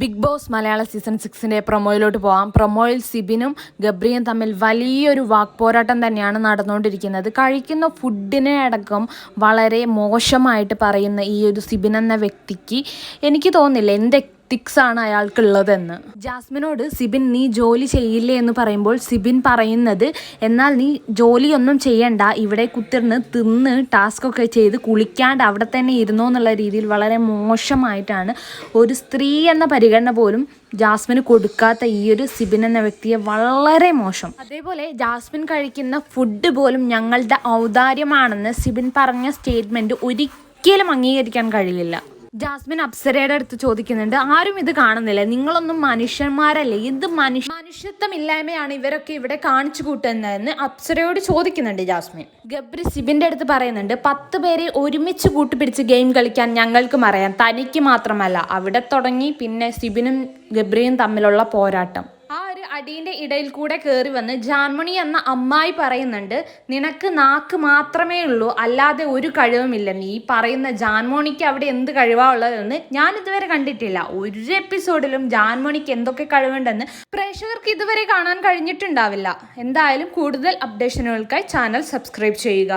Big Boss മലയാള season സിക്സിന്റെ പ്രൊമോയിലോട്ട് പോകാം പ്രൊമോയിൽ സിബിനും ഗബ്രിയും തമ്മിൽ വലിയൊരു വാക്പോരാട്ടം തന്നെയാണ് നടന്നുകൊണ്ടിരിക്കുന്നത്. കഴിക്കുന്ന ഫുഡിനെ അടക്കം വളരെ മോശമായിട്ട് പറയുന്ന ഈ ഒരു സിബിൻ എന്ന വ്യക്തിക്ക് എനിക്ക് തോന്നുന്നില്ല. എന്ത് എത്തിക്സ് ആണ് അയാൾക്കുള്ളതെന്ന്. ജാസ്മിനോട് സിബിൻ നീ ജോലി ചെയ്യില്ലേ എന്ന് പറയുമ്പോൾ സിബിൻ പറയുന്നത് എന്നാൽ നീ ജോലിയൊന്നും ചെയ്യണ്ട. ഇവിടെ കുത്തിർന്ന് തിന്ന് ടാസ്ക് ഒക്കെ ചെയ്ത് കുളിക്കാണ്ട് അവിടെ തന്നെ ഇരുന്നോ എന്നുള്ള രീതിയിൽ വളരെ മോശമായിട്ടാണ് ഒരു സ്ത്രീ എന്ന പരിഗണന പോലും ജാസ്മിന് കൊടുക്കാത്ത ഈ ഒരു സിബിൻ എന്ന വ്യക്തിയെ വളരെ മോശം. അതേപോലെ ജാസ്മിൻ കഴിക്കുന്ന ഫുഡ് പോലും ഞങ്ങളുടെ ഔദാര്യമാണെന്ന് സിബിൻ പറഞ്ഞ സ്റ്റേറ്റ്മെന്റ് ഒരിക്കലും അംഗീകരിക്കാൻ കഴിയില്ല. ജാസ്മിൻ അപ്സരയുടെ അടുത്ത് ചോദിക്കുന്നുണ്ട് ആരും ഇത് കാണുന്നില്ല. നിങ്ങളൊന്നും മനുഷ്യന്മാരല്ലേ? ഇത് മനുഷ്യ മനുഷ്യത്വമില്ലായ്മയാണ് ഇവരൊക്കെ ഇവിടെ കാണിച്ചു കൂട്ടുന്നതെന്ന് അപ്സരയോട് ചോദിക്കുന്നുണ്ട് ജാസ്മിൻ. ഗബ്രി സിബിന്റെ അടുത്ത് പറയുന്നുണ്ട് പത്ത് പേരെ ഒരുമിച്ച് കൂട്ടുപിടിച്ച് ഗെയിം കളിക്കാൻ ഞങ്ങൾക്കും അറിയാം. തനിക്ക് മാത്രമല്ല അവിടെ തുടങ്ങി പിന്നെ സിബിനും ഗബ്രിയും തമ്മിലുള്ള പോരാട്ടം. അടീന്റെ ഇടയിൽ കൂടെ കയറി വന്ന് ജാൻമണി എന്ന അമ്മായി പറയുന്നുണ്ട് നിനക്ക് നാക്ക് മാത്രമേ ഉള്ളൂ അല്ലാതെ ഒരു കഴിവുമില്ല നീ പറയുന്ന ജാൻമോണിക്ക് അവിടെ എന്ത് കഴിവാ ഉള്ളതെന്ന് ഞാൻ ഇതുവരെ കണ്ടിട്ടില്ല. ഒരു എപ്പിസോഡിലും ജാൻമോണിക്ക് എന്തൊക്കെ കഴിവുണ്ടെന്ന് പ്രേക്ഷകർക്ക് ഇതുവരെ കാണാൻ കഴിഞ്ഞിട്ടുണ്ടാവില്ല. എന്തായാലും കൂടുതൽ അപ്ഡേഷനുകൾക്കായി ചാനൽ സബ്സ്ക്രൈബ് ചെയ്യുക.